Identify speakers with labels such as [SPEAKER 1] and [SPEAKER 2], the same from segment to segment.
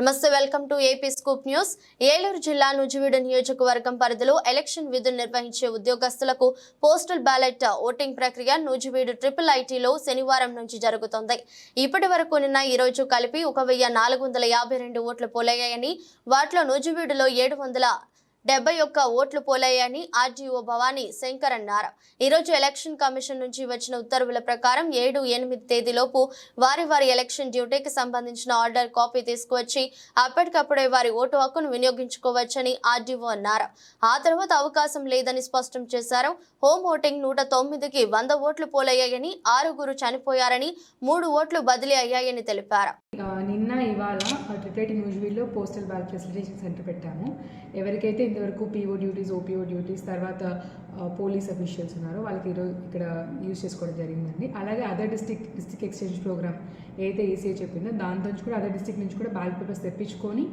[SPEAKER 1] Namaste welcome to AP scoop news. Eluru జిల్లా నుజివీడు నియోజకవర్గం పరిధిలో ఎలక్షన్ విధులు నిర్వహించే ఉద్యోగస్తులకు పోస్టల్ బ్యాలెట్ ఓటింగ్ ప్రక్రియ నూజివీడు ట్రిపుల్ ఐటీలో శనివారం నుంచి జరుగుతోంది. ఇప్పటి వరకు నిన్న ఈ రోజు కలిపి ఒక వెయ్యి నాలుగు వందల యాభై రెండు ఓట్లు పోలయ్యాయని వాటిలో నూజివీడులో ఏడు వందల డెబ్బై ఒక్క ఓట్లు పోలయ్యాయని ఆర్డీఓ భవానీ శంకర్ అన్నారు ఈరోజు ఎలక్షన్ కమిషన్ నుంచి వచ్చిన ఉత్తర్వుల ప్రకారం ఏడు ఎనిమిది తేదీలోపు వారి వారి ఎలక్షన్ డ్యూటీకి సంబంధించిన ఆర్డర్ కాపీ తీసుకువచ్చి అప్పటికప్పుడే వారి ఓటు హక్కును వినియోగించుకోవచ్చని ఆర్డీఓ అన్నారు. ఆ తర్వాత అవకాశం లేదని స్పష్టం చేశారు. హోమ్ ఓటింగ్ నూట తొమ్మిదికి వంద ఓట్లు పోలయ్యాయని ఆరుగురు చనిపోయారని మూడు ఓట్లు బదిలీ అయ్యాయని తెలిపారు.
[SPEAKER 2] నిన్న ఇవాళ news postal ballot facilitation centre పెట్టాము. ఎవరికైతే ఇంతవరకు పీఓ డ్యూటీస్ ఓపీఓ డ్యూటీస్ తర్వాత పోలీస్ అఫీషియల్స్ ఉన్నారో. వాళ్ళకి ఈరోజు ఇక్కడ యూజ్ చేసుకోవడం జరిగిందండి. అలాగే other district district exchange programme ఏదైతే ఈసీఐ చెప్పిందో దాని నుంచి కూడా అదర్ డిస్టిక్ నుంచి కూడా బ్యాలెట్ పేపర్స్ తెప్పించుకొని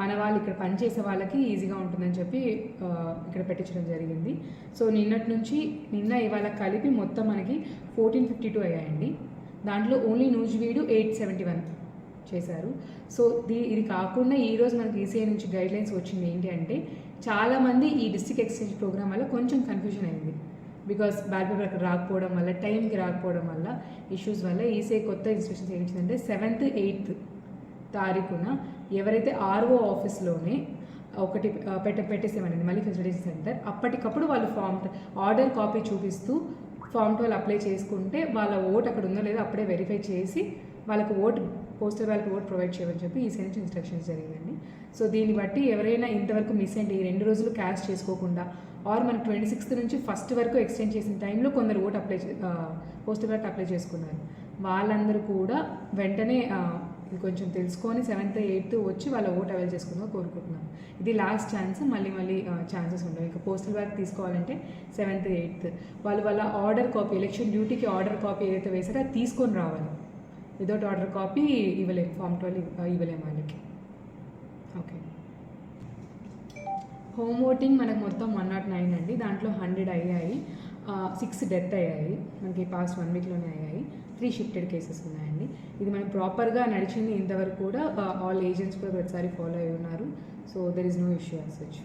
[SPEAKER 2] మన వాళ్ళు ఇక్కడ పనిచేసే వాళ్ళకి ఈజీగా ఉంటుందని చెప్పి ఇక్కడ పెట్టించడం జరిగింది. సో నిన్నటి నుంచి నిన్న ఇవాళ కలిపి మొత్తం మనకి ఫోర్టీన్ ఫిఫ్టీ టూ అయ్యాయండి. దాంట్లో only Nuzvid eight seventy one చేశారు. సో దీ ఇది కాకుండా ఈరోజు మనకి ఈసీఐ నుంచి గైడ్ లైన్స్ వచ్చింది ఏంటి అంటే చాలామంది ఈ డిస్టిక్ ఎక్స్చేంజ్ ప్రోగ్రామ్ వల్ల కొంచెం కన్ఫ్యూజన్ అయింది. బికాస్ బ్యాడ్ పేపర్ అక్కడ రాకపోవడం వల్ల టైంకి రాకపోవడం వల్ల ఇష్యూస్ వల్ల ఈసీఐ కొత్త ఇన్స్ట్రక్షన్స్ ఏంటంటే సెవెంత్ ఎయిత్ తారీఖున ఎవరైతే ఆర్ఓ ఆఫీస్లోనే ఒకటి పెట్ట పెట్టేసేమనండి మళ్ళీ ఫెసిలిటీ సెంటర్ అప్పటికప్పుడు వాళ్ళు ఫామ్ ఆర్డర్ కాపీ చూపిస్తూ ఫామ్ ట్వెల్వ్ అప్లై చేసుకుంటే వాళ్ళ ఓట్ అక్కడ ఉందో లేదో అప్పుడే వెరిఫై చేసి వాళ్ళకి ఓట్ పోస్టర్ వాళ్ళకి ఓట్ ప్రొవైడ్ చేయమని చెప్పి ఈ నుంచి ఇన్స్ట్రక్షన్స్ జరిగిందండి. సో దీన్ని బట్టి ఎవరైనా ఇంతవరకు మిస్ అయింది ఈ రెండు రోజులు క్యాష్ చేసుకోకుండా ఆర్ మనకి ట్వంటీ సిక్స్త్ నుంచి ఫస్ట్ వరకు ఎక్స్టెండ్ చేసిన టైంలో కొందరు vote apply poster ballot apply చేసుకున్నారు. వాళ్ళందరూ కూడా వెంటనే ఇది కొంచెం తెలుసుకొని సెవెంత్ ఎయిత్ వచ్చి వాళ్ళ ఓట్ అవైల్ చేసుకుందాం కోరుకుంటున్నాం ఇది లాస్ట్ ఛాన్స్ మళ్ళీ మళ్ళీ ఛాన్సెస్ ఉండవు. ఇక పోస్టల్ బ్యాలెట్ తీసుకోవాలంటే సెవెంత్ ఎయిత్ వాళ్ళు వాళ్ళ ఆర్డర్ కాపీ ఎలక్షన్ డ్యూటీకి ఆర్డర్ కాపీ ఏదైతే వేసారో అది తీసుకొని రావాలి. వితౌట్ ఆర్డర్ కాపీ ఇవ్వలేము ఫామ్ ట్వెల్వ్ ఇవ్వలేము వాళ్ళకి ఓకే హోమ్ ఓటింగ్ మనకు మొత్తం వన్ నాట్ నైన్ అండి. దాంట్లో హండ్రెడ్ అయ్యాయి. సిక్స్ డెత్ అయ్యాయి. మనకి పాస్ట్ వన్ వీక్లోనే అయ్యాయి. త్రీ షిఫ్టెడ్ కేసెస్ ఉన్నాయండి. ఇది మనకి ప్రాపర్గా నడిచింది ఇంతవరకు కూడా ఆల్ ఏజెంట్స్ కూడా ప్రతిసారి ఫాలో అయి ఉన్నారు. So there is no issue as such